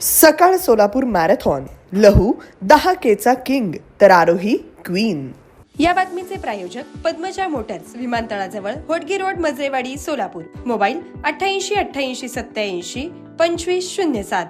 सकाळ सोलापूर मॅरेथॉन लहू दहा केचा किंग तर आरोही क्वीन. या बातमीचे प्रायोजक पद्मजा मोटर्स विमानतळाजवळ होटगी रोड मजरेवाडी सोलापूर. मोबाईल अठ्ठ्याऐंशी अठ्ठ्याऐंशी सत्याऐंशी पंचवीस शून्य सात.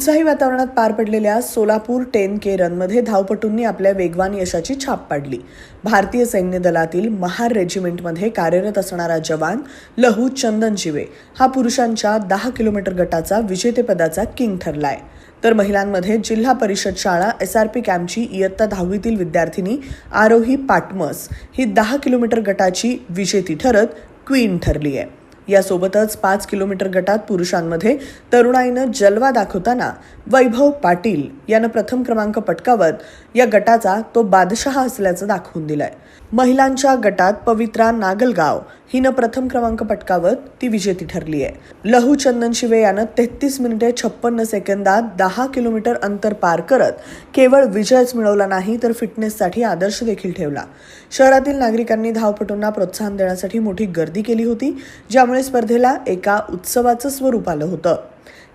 उत्साही वातावरणात पार पडलेल्या सोलापूर टेन के रनमध्ये धावपटूंनी आपल्या वेगवान यशाची छाप पाडली. भारतीय सैन्य दलातील महार रेजिमेंटमध्ये कार्यरत असणारा जवान लहू चंदन शिवे हा पुरुषांच्या दहा किलोमीटर गटाचा विजेतेपदाचा किंग ठरलाय. तर महिलांमध्ये जिल्हा परिषद शाळा एस आर पी कॅम्पची इयत्ता दहावीतील विद्यार्थिनी आरोही पाटमस ही दहा किलोमीटर गटाची विजेती ठरत क्वीन ठरली आहे यासोबतच पाच किलोमीटर गटात पुरुषांमध्ये तरुणाईनं जलवा दाखवताना वैभव पाटील यानं प्रथम क्रमांक पटकावत या गटाचा तो बादशहा असल्याचं दाखवून दिलाय. महिलांच्या गटात पवित्रा नागलगाव हिनं प्रथम क्रमांक पटकावत ती विजेती ठरली आहे लहू चंदन शिवे यानं तेहतीस मिनिटे छप्पन्न सेकंदात दहा किलोमीटर अंतर पार करत केवळ विजयच मिळवला नाही तर फिटनेससाठी आदर्श देखील ठेवला. शहरातील नागरिकांनी धावपटूंना प्रोत्साहन देण्यासाठी मोठी गर्दी केली होती ज्या त्यामुळे स्पर्धेला एका उत्सवाचं स्वरूप आलं होतं.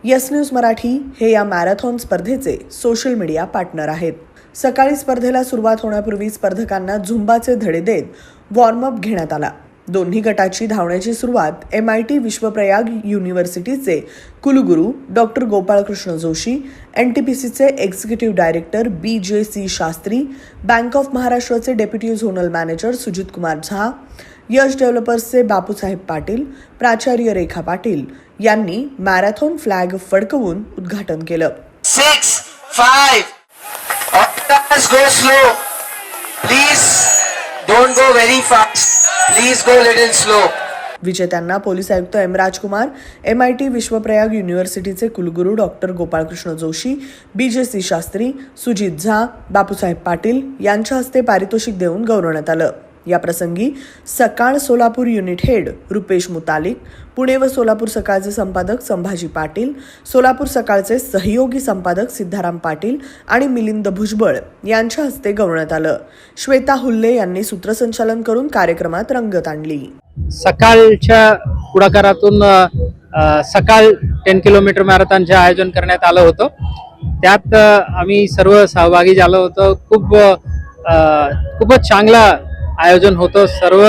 यस न्यूज मराठी हे या मॅरेथॉन स्पर्धेचे सोशल मीडिया पार्टनर आहेत. सकाळी स्पर्धेला सुरुवात होण्यापूर्वी स्पर्धकांना झुंबाचे धडे देत वॉर्मअप घेण्यात आला. दोन्ही गटाची धावण्याची सुरुवात एम आय टी विश्वप्रयाग युनिव्हर्सिटीचे कुलगुरू doctor Gopalkrishna Joshi N T P सीचे executive director B J C Shastri bank of महाराष्ट्राचे deputy zonal manager Sujit Kumar Jha Yash डेव्हलपर्सचे Bapusaheb Patil प्राचार्य रेखा पाटील यांनी मॅरेथॉन फ्लॅग फडकवून उद्घाटन केलं. Six, five. Don't go very fast please go very slow विजेत्यांना police आयुक्त M Rajkumar M I T Vishwaprayag युनिव्हर्सिटीचे कुलगुरू doctor Gopalkrishna Joshi बी J C Shastri Sujit झा बापूसाहेब पाटील यांच्या हस्ते पारितोषिक देऊन गौरवण्यात आलं. याप्रसंगी सकाळ सोलापूर युनिट हेड रुपेश मुतालिक पुणे व सोलापूर सकाळचे संपादक संभाजी पाटील सोलापूर सकाळचे सहयोगी संपादक सिद्धाराम पाटील आणि मिलिंद भुजबळ यांच्या हस्ते गवण्यात आलं. श्वेता हुल्ले यांनी सूत्रसंचालन करून कार्यक्रमात रंगत आणली. सकाळच्या पुढाकारातून सकाळ टेन किलोमीटर मॅरेथॉनचे आयोजन करण्यात आलं होतं त्यात आम्ही सर्व सहभागी झालो होतो. खूप खूपच चांगला आयोजन होतं. सर्व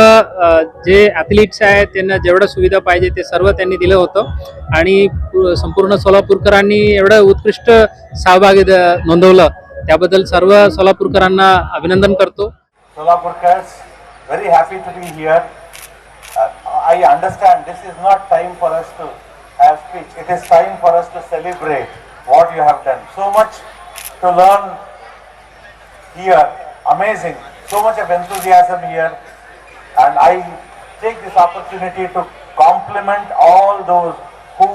जे ॲथलीट्स आहेत त्यांना जेवढं सुविधा पाहिजे ते सर्व त्यांनी दिलं होतं. आणि संपूर्ण सोलापूरकरांनी एवढं उत्कृष्ट सहभागी नोंदवलं. त्याबद्दल सर्व सोलापूरकरांना अभिनंदन करतो. Solapurkar very happy to be I understand this is not time for us to have it is time for us to celebrate what you have done so much to learn here amazing So much of enthusiasm here. And I take this opportunity to compliment all those who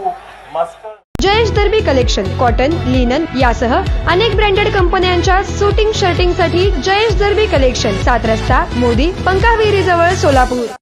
muster Jayesh Darbi collection cotton linen यासह अनेक branded कंपन्यांच्या suiting शर्टिंगसाठी Jayesh Darbi collection सात रस्ता मोदी पंकाविहिरी जवळ सोलापूर